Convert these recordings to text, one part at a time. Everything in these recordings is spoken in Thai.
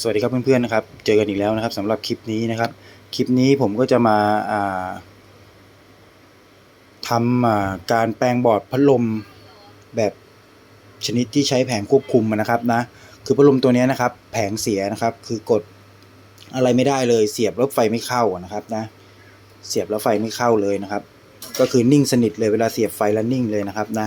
สวัสดีครับเพื่อนๆนะครับ เจอกันอีกแล้วนะครับสำหรับคลิปนี้นะครับ คลิปนี้ผมก็จะมาอ่าทำาการแปลงบอร์ดพัดลมแบบชนิดที่ใช้แผงควบคุมนะครับนะคือพัดลมตัวนี้นะครับ แผงเสียนะครับ คือกดอะไรไม่ได้เลย เสียบแล้วไฟไม่เข้านะครับนะ เสียบแล้วไฟไม่เข้าเลยนะครับ ก็คือนิ่งสนิทเลยเวลาเสียบไฟแล้วนิ่งเลยนะครับนะ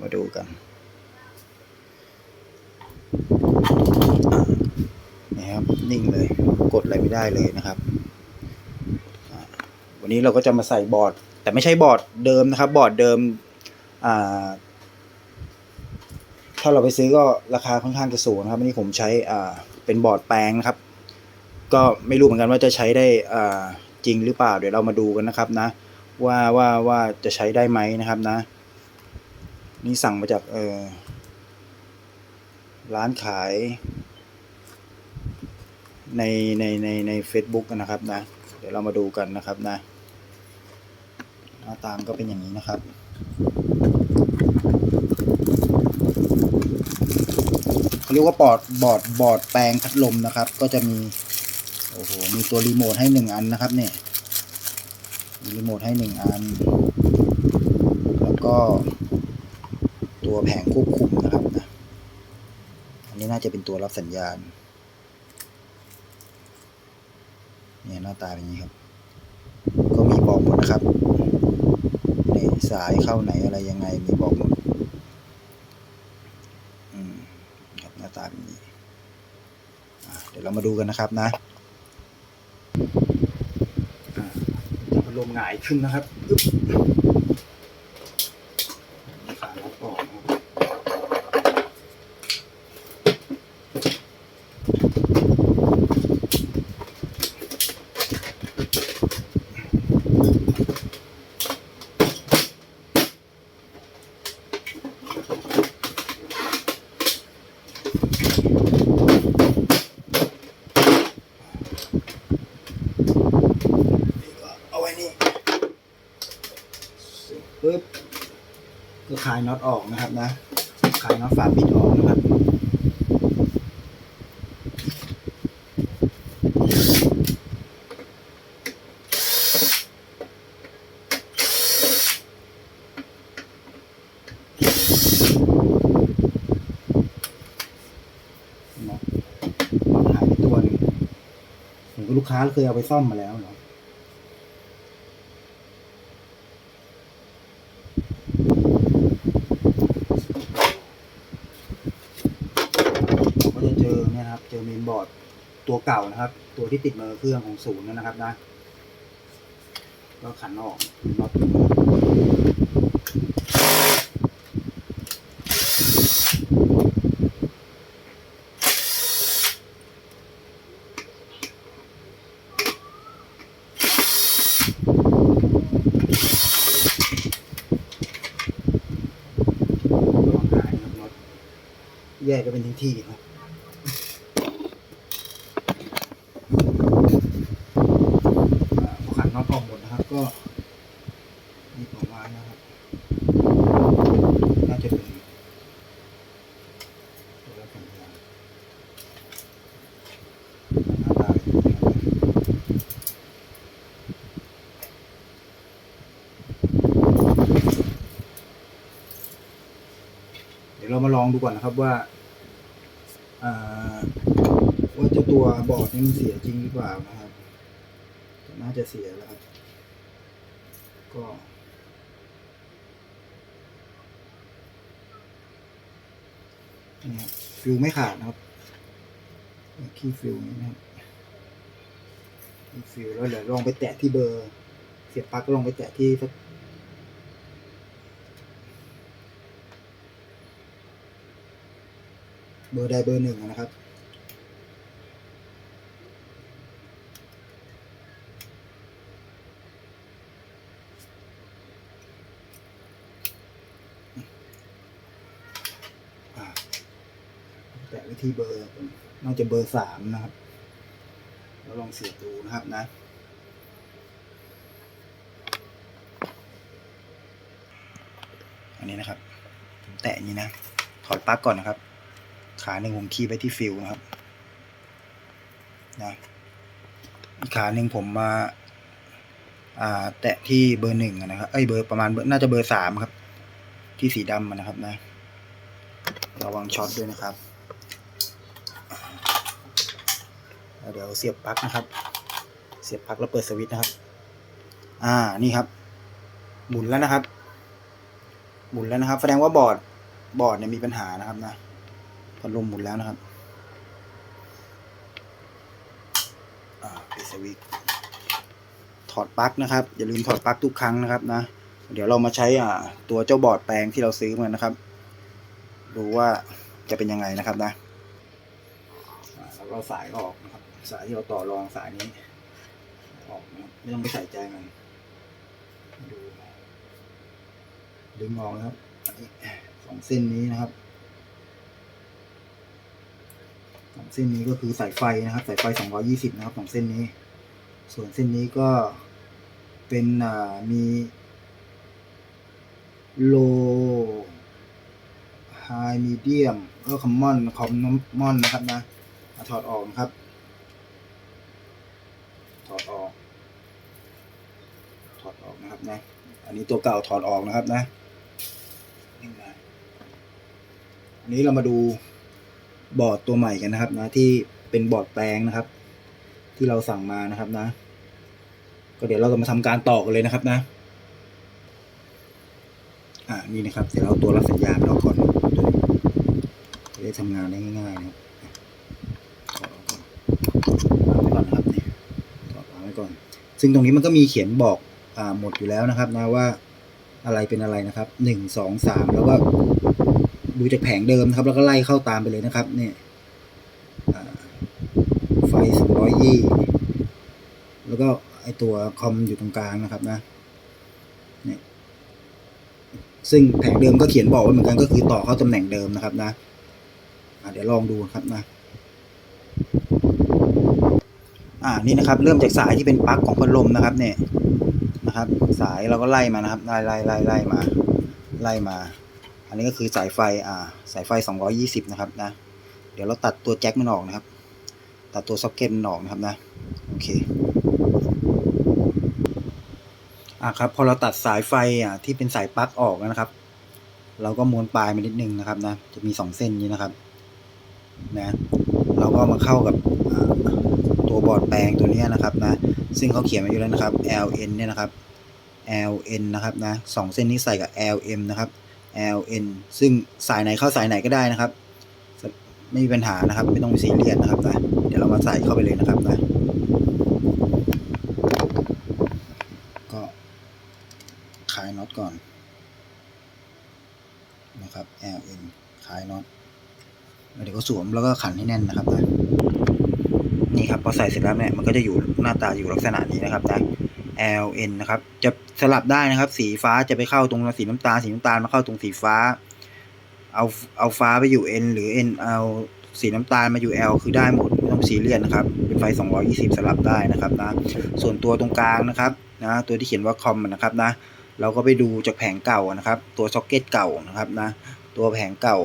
มาดูกัน นะครับ นิ่งเลย กดอะไรไม่ได้เลยนะครับ วันนี้เราก็จะมาใส่บอร์ด แต่ไม่ใช่บอร์ดเดิมนะครับ บอร์ดเดิมถ้าเราไปซื้อก็ราคาค่อนข้างจะสูงนะครับอันนี้ผมใช้อ่าเป็นบอร์ดแปลงนะครับ ก็ไม่รู้เหมือนกันว่าจะใช้ได้อ่าจริงหรือเปล่า เดี๋ยวเรามาดูกันนะครับนะ ว่าว่าว่าจะใช้ได้ไหมนะครับนะ นี่สั่งมาจากเออร้านขาย ในในในใน Facebook นะครับนะ เดี๋ยวเรามาดูกันนะครับนะหน้าตามก็เป็นอย่างนี้นะครับเขาเรียกว่าบอร์ดบอร์ดบอร์ดแปลงพัดลมนะครับ ก็จะมีโอ้โหมีตัวรีโมทให้หนึ่งอันนะครับเนี่ยมีรีโมทให้หนึ่งอัน แล้วก็ตัวแผงควบคุมนะครับนะอันนี้น่าจะเป็นตัวรับสัญญาณ เนี่ยหน้าตาเป็นอย่างนี้ครับ ก็มีบอกหมดนะครับในสายเข้าไหนอะไรยังไงมีบอกหมดอืมครับหน้าตาเป็นอย่างนี้เดี๋ยวเรามาดูกันนะครับนะอะจะพัดลมหงายขึ้นนะครับอึ๊บขาล็อกออกนะครับนี่ก็เอาไว้นี่เสร็จปุ๊บ ก็คลายน็อตออกนะครับนะคลายน็อตฝาปิดออกนะครับหายไปตัวเห็นว่าลูกค้าเคยเอาไปซ่อมมาแล้วเหรอเราก็จะเจอเนี่ยนะครับ เจอเมนบอร์ดตัว เก่านะครับ ตัวที่ติดมากับเครื่องของศูนย์นะครับนะก็ขันออกน็อตลองหายนะครับน็อตแยกก็เป็นที่ครับ อ่าพอขันน็อตออกหมดนะครับ ก็มีประมาณนะครับ น่าจะเป็นตัวรับสัญญาณหน้าตาเป็นอย่างนี้นะครับเดูก่อนนะครับว่าว่าเจ้าตัวบอร์ดนี่มันเสียจริงหรือเปล่านะครับ น่าจะเสียแล้วครับ ก็นี่ครับฟิวไม่ขาดนะครับคีย์ฟิวนี่นะครับคีย์ฟิวแล้วเดี๋ยวลองไปแตะที่เบอร์ เสียบปลั๊กก็ลองไปแตะที่สัก เบอร์ใดเบอร์หนึ่งนะครับ แตะไว้ที่เบอร์น่าจะเบอร์สามนะครับแล้วลองเสียบดูนะครับนะอันนี้นะครับผมแตะนี้นะ ถอดปลั๊กก่อนนะครับ ขาหนึ่งผมคีบไว้ที่ฟิลนะครับนะอีกขาหนึ่งผมมาอ่าแตะที่เบอร์หนึ่งนะครับ เอ้ยเบอร์ประมาณน่าจะเบอร์สามครับ ที่สีดำนะครับนะ ระวังช็อตด้วยนะครับ เดี๋ยวเสียบปลั๊กนะครับ เสียบปลั๊กแล้วเปิดสวิตช์นะครับ อ่า นี่ครับ หมุนแล้วนะครับ หมุนแล้วนะครับ แสดงว่าบอร์ด บอร์ดเนี่ยมีปัญหานะครับนะ พัดลมหมุนแล้วนะครับอ่าปิดสวิตถอดปลั๊กนะครับ อย่าลืมถอดปลั๊กทุกครั้งนะครับนะ เดี๋ยวเรามาใช้อ่าตัวเจ้าบอร์ดแปลงที่เราซื้อมานะครับ ดูว่าจะเป็นยังไงนะครับนะแล้วเราสายออกนะครับ สายที่เราต่อรองสายนี้ ออกนะครับไม่ต้องไปใส่ใจมันดูดึงออกนะครับอันนี้สองเส้นนี้นะครับ สองเส้นนี้ก็คือสายไฟนะครับ สายไฟสองร้อยี่สิบนะครับสองเส้นนี้ ส่วนเส้นนี้ก็เป็นมีโลไฮมีเดียมก็คอมมอนคอมมอนนะครับนะถอดออกนะครับ ถอดออก ถอดออกนะครับนะ อันนี้ตัวเก่าถอดออกนะครับนะนี่นะอันนี้เรามาดู บอร์ดตัวใหม่กันนะครับ นะที่เป็นบอร์ดแปลงนะครับ ที่เราสั่งมานะครับนะ ก็เดี๋ยวเราจะมาทำการต่อกันเลยนะครับนะ อ่านี่นะครับ เดี๋ยวเราเอาตัวรับสัญญาณออกก่อนจะได้ทำงานได้ง่ายๆนะครับถอดออกก่อไว้ก่อนนะครับนี่อไว้ก่อนซึ่งตรงนี้มันก็มีเขียนบอกอ่าหมดอยู่แล้วนะครับนะว่า อะไรเป็นอะไรนะครับหนึ่งสองสามแล้วก็ดูจากแผงเดิมนะครับ แล้วก็ไล่เข้าตามไปเลยนะครับเนี่ยไฟสองร้อยยี่แล้วก็ไอตัวคอมอยู่ตรงกลางนะครับนะเนี่ยซึ่งแผงเดิมก็เขียนบอกไว้เหมือนกันก็คือต่อเข้าตำแหน่งเดิมนะครับนะเดี๋ยวลองดูครับนะอ่านี่นะครับ เริ่มจากสายที่เป็นปลั๊กของพัดลมนะครับเนี่ย นะครับ สายเราก็ไล่มานะครับไล่ไล่ไล่ไล่มาไล่มา อันนี้ก็คือสายไฟอ่าสายไฟ 220 นะครับนะเดี๋ยวเราตัดตัวแจ็คมันออกนะครับ ตัดตัวซ็อกเก็ตมันออกนะครับนะโอเคอะครับพอเราตัดสายไฟอะที่เป็นสายปลั๊กออกนะครับ เราก็ม้วนปลายมานิดนึงนะครับนะจะมีสองเส้นนี้นะครับนะเราก็มาเข้ากับอ่า ตัวบอร์ดแปลงตัวนี้นะครับนะซึ่งเขาเขียนมาอยู่แล้วนะครับ LN เนี่ยนะครับ LN นะครับนะสองเส้นนี้ใส่กับ LM นะครับ LN ซึ่งสายไหนเข้าสายไหนก็ได้นะครับ ไม่มีปัญหานะครับ ไม่ต้องไปซีเรียสนะครับนะเดี๋ยวเรามาใส่เข้าไปเลยนะครับนะก็คลายน็อตก่อนนะครับ LN คลายน็อตเดี๋ยวก็สวมแล้วก็ขันให้แน่นนะครับนะ นี่ครับพอใส่เสร็จแล้วเนี่ยมันก็จะอยู่หน้าตาอยู่ลักษณะนี้นะครับนะ L N นะครับจะสลับได้นะครับ สีฟ้าจะไปเข้าตรงสีน้ำตาลสีน้ำตาลมาเข้าตรงสีฟ้า เอาเอาฟ้าไปอยู่ N หรือ N เอาสีน้ำตาลมาอยู่ L คือได้หมดไม่ต้องซีเรียสนะครับเป็นไฟ 220 สลับได้นะครับนะส่วนตัวตรงกลางนะครับนะตัวที่เขียนว่าคอมนะครับนะเราก็ไปดูจากแผงเก่านะครับ ตัวซ็อกเก็ตเก่านะครับนะตัวแผงเก่า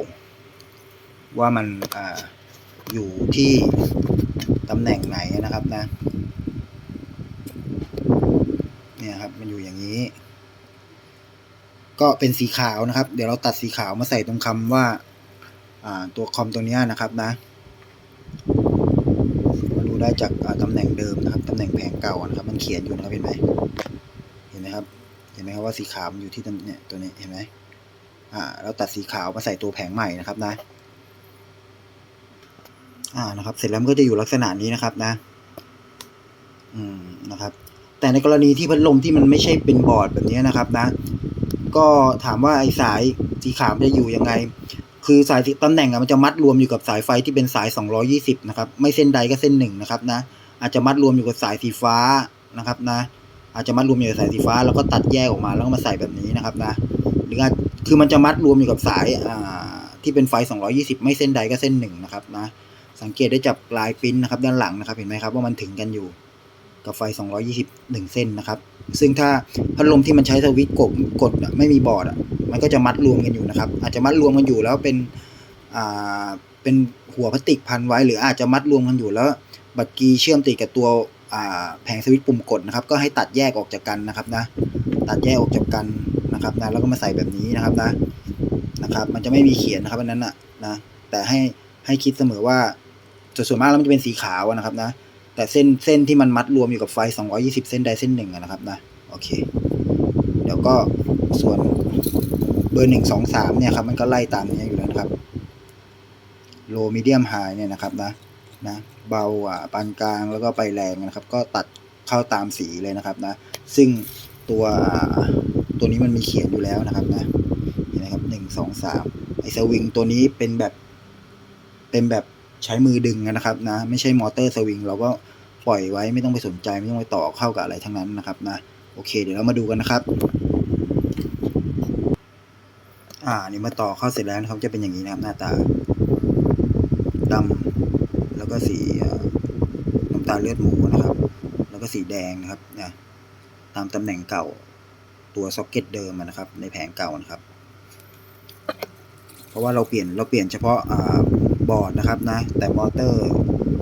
ว่ามันอ่า อยู่ที่ตำแหน่งไหนนะครับนะ เนี่ยครับมันอยู่อย่างนี้ ก็เป็นสีขาวนะครับ เดี๋ยวเราตัดสีขาวมาใส่ตรงคำว่าตัวคอมตัวนี้นะครับนะมาดูได้จากตำแหน่งเดิมนะครับตำแหน่งแผงเก่านะครับ มันเขียนอยู่นะครับเห็นไหมเห็นไหมครับ เห็นไหมครับว่าสีขาวมันอยู่ที่ตำเนี่ยตัวนี้เห็นไหมอ่าเราตัดสีขาวมาใส่ตัวแผงใหม่นะครับนะ อ่านะครับ เสร็จแล้วมันก็จะอยู่ลักษณะนี้นะครับนะ อืมนะครับ แต่ในกรณีที่พัดลมที่มันไม่ใช่เป็นบอร์ดแบบนี้นะครับนะ ก็ถามว่าไอ้สายสีขาวมันจะอยู่ยังไง คือสายตำแหน่งอะมันจะมัดรวมอยู่กับสายไฟที่เป็นสาย 220 นะครับ ไม่เส้นใดก็เส้นหนึ่งนะครับนะ อาจจะมัดรวมอยู่กับสายสีฟ้านะครับนะ อาจจะมัดรวมอยู่กับสายสีฟ้า แล้วก็ตัดแยกออกมาแล้วก็มาใส่แบบนี้นะครับนะ หรืออาคือมันจะมัดรวมอยู่กับสายอ่าที่เป็นไฟ 220 ไม่เส้นใดก็เส้นหนึ่งนะครับนะ สังเกตได้จากลายปิ้นนะครับด้านหลังนะครับ เห็นไหมครับว่ามันถึงกันอยู่ กับไฟ 221 เส้นนะครับ ซึ่งถ้าพัดลมที่มันใช้สวิตช์กดกดไม่มีบอร์ดอะมันก็จะมัดรวมกันอยู่นะครับ อาจจะมัดรวมกันอยู่แล้วเป็นอ่าเป็นหัวพลาสติกพันไว้ หรืออาจจะมัดรวมกันอยู่แล้ว บัตรกีเชื่อมติดกับตัวอ่าแผงสวิตช์ปุ่มกดนะครับ ก็ให้ตัดแยกออกจากกันนะครับนะ ตัดแยกออกจากกันนะครับนะแล้วก็มาใส่แบบนี้นะครับนะนะครับ มันจะไม่มีเขียนนะครับอันนั้นนะนะแต่ให้ให้คิดเสมอว่า ส่วนมากแล้วมันจะเป็นสีขาวนะครับนะ แต่เส้นเส้นที่มันมัดรวมอยู่กับไฟ 220 เส้นใดเส้นหนึ่งนะครับนะ โอเค เดี๋ยวก็ส่วนเบอร์หนึ่งสองสามเนี่ยครับมันก็ไล่ตามนี้อยู่แล้วนะครับโลมีเดียมไฮเนี่ยนะครับนะนะเบาอะปานกลางแล้วก็ไปแรงนะครับ ก็ตัดเข้าตามสีเลยนะครับนะ ซึ่งตัวตัวนี้มันมีเขียนอยู่แล้วนะครับนะเห็นไหมครับหนึ่งสองสามไอสวิงตัวนี้เป็นแบบเป็นแบบ ใช้มือดึงนะครับนะ ไม่ใช่มอเตอร์สวิงเราก็ปล่อยไว้ไม่ต้องไปสนใจไม่ต้องไปต่อเข้ากับอะไรทั้งนั้นนะครับนะโอเค เดี๋ยวเรามาดูกันนะครับ อ่านี่มาต่อเข้าเสร็จแล้วนะครับจะเป็นอย่างนี้นะครับหน้าตาดำแล้วก็สีน้ำตาลเลือดหมูนะครับ แล้วก็สีแดงนะครับนะตามตำแหน่งเก่าตัวซ็อกเก็ตเดิมนะครับ ในแผงเก่านะครับ เพราะว่าเราเปลี่ยนเราเปลี่ยนเฉพาะ บอร์ดนะครับนะ แต่มอเตอร์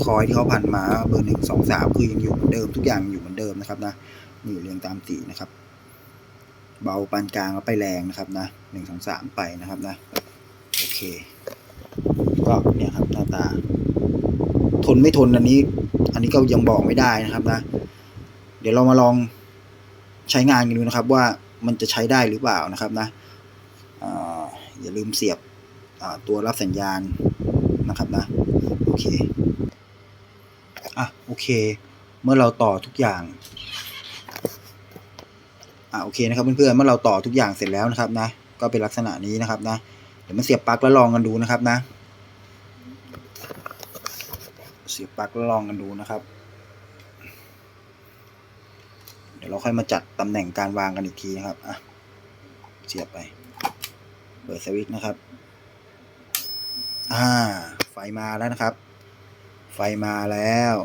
คอยที่เขาพันมาเบอร์หนึ่งสองสามคือยังอยู่เหมือนเดิมทุกอย่างอยู่เหมือนเดิมนะครับนะนี่เรียงตามสีนะครับ เบาปานกลางแล้วไปแรงนะครับนะหนึ่งสองสามไปนะครับนะโอเค ก็เนี่ยครับหน้าตา ทนไม่ทนอันนี้ อันนี้ก็ยังบอกไม่ได้นะครับนะ เดี๋ยวเรามาลองใช้งานกันดูนะครับ ว่ามันจะใช้ได้หรือเปล่านะครับนะออย่าลืมเสียบตัวรับสัญญาณ นะครับนะโอเคอะโอเค เมื่อเราต่อทุกอย่างอ่าโอเคนะครับเพื่อนๆเมื่อเราต่อทุกอย่างเสร็จแล้วนะครับนะ ก็เป็นลักษณะนี้นะครับนะเดี๋ยวมาเสียบปลั๊กแล้วลองกันดูนะครับนะ เสียบปลั๊กแล้วลองกันดูนะครับเดี๋ยวเราค่อยมาจัดตำแหน่งการวางกันอีกทีนะครับอะเสียบไป เปิดสวิตช์นะครับ อ่า มาแล้วนะครับ ไฟมาแล้ว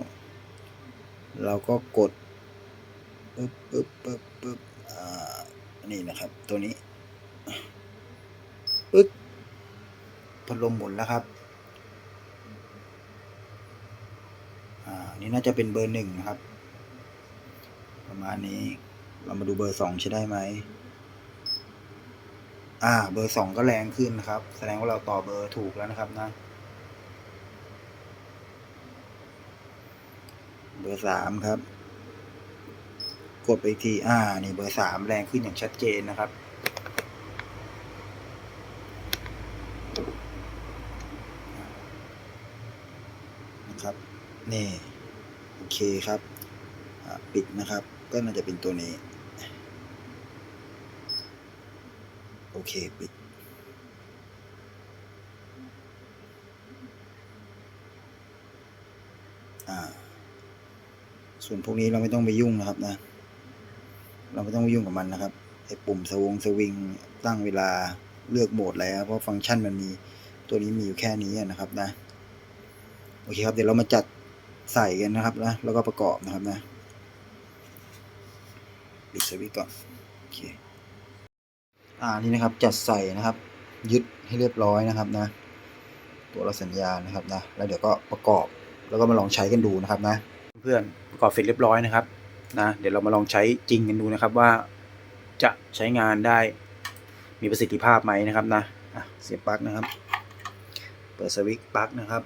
เราก็กดปึ๊บปึ๊บปึ๊บปึ๊บอ่านี่นะครับ ตัวนี้ปึ๊บพัดลมหมุนแล้วครับอ่านี่น่าจะเป็นเบอร์หนึ่งนะครับ ประมาณนี้เรามาดูเบอร์สองใช้ได้ไหมอ่า เบอร์สองก็แรงขึ้นนะครับ แสดงว่าเราต่อเบอร์ถูกแล้วนะครับนะ เบอร์สามครับ กดไปทีอ่านี่เบอร์สามแรงขึ้นอย่างชัดเจนนะครับ นะครับ นี่ โอเคครับ ปิดนะครับ ก็น่าจะเป็นตัวนี้ โอเค ปิด ส่วนพวกนี้เราไม่ต้องไปยุ่งนะครับนะ เราไม่ต้องไปยุ่งกับมันนะครับไอ้ปุ่มสวงสวิงตั้งเวลาเลือกโหมดแล้วเพราะฟังก์ชันมันมีตัวนี้มีอยู่แค่นี้นะครับนะโอเคครับเดี๋ยวเรามาจัดใส่กันนะครับนะแล้วก็ประกอบนะครับนะปิดสวิตก่อนโอเคอ่านี่นะครับจัดใส่นะครับ ยึดให้เรียบร้อยนะครับนะ ตัวรับสัญญาณนะครับนะแล้วเดี๋ยวก็ประกอบแล้วก็มาลองใช้กันดูนะครับนะ เพื่อนประกอบเสร็จเรียบร้อยนะครับนะเดี๋ยวเรามาลองใช้จริงกันดูนะครับว่าจะใช้งานได้มีประสิทธิภาพไหมนะครับนะเสียบปลั๊กนะครับ เปิดสวิตช์ปลั๊กนะครับ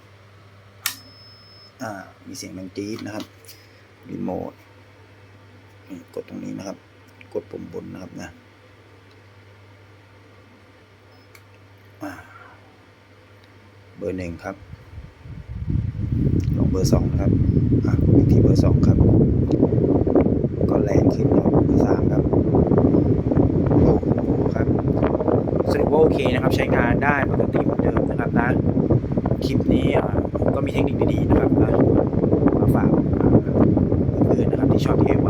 อ่ามีเสียงดังจี๊ดนะครับรีโมทนี่กดตรงนี้นะครับ กดปุ่มบนนะครับนะอ่าเบอร์หนึ่งครับ ของเบอร์สองครับอะอีกทีเบอร์สองครับ ก็แรงขึ้นครัเบอร์สามครับโอ้โหครับสรุปว่าโอเคนะครับ ใช้งานได้ปกติเหมือนเดิมนะครับนะคลิปนี้ก็มีเทคนิคดีๆนะครับมาฝากเพื่อนนะครับที่ชอบเทป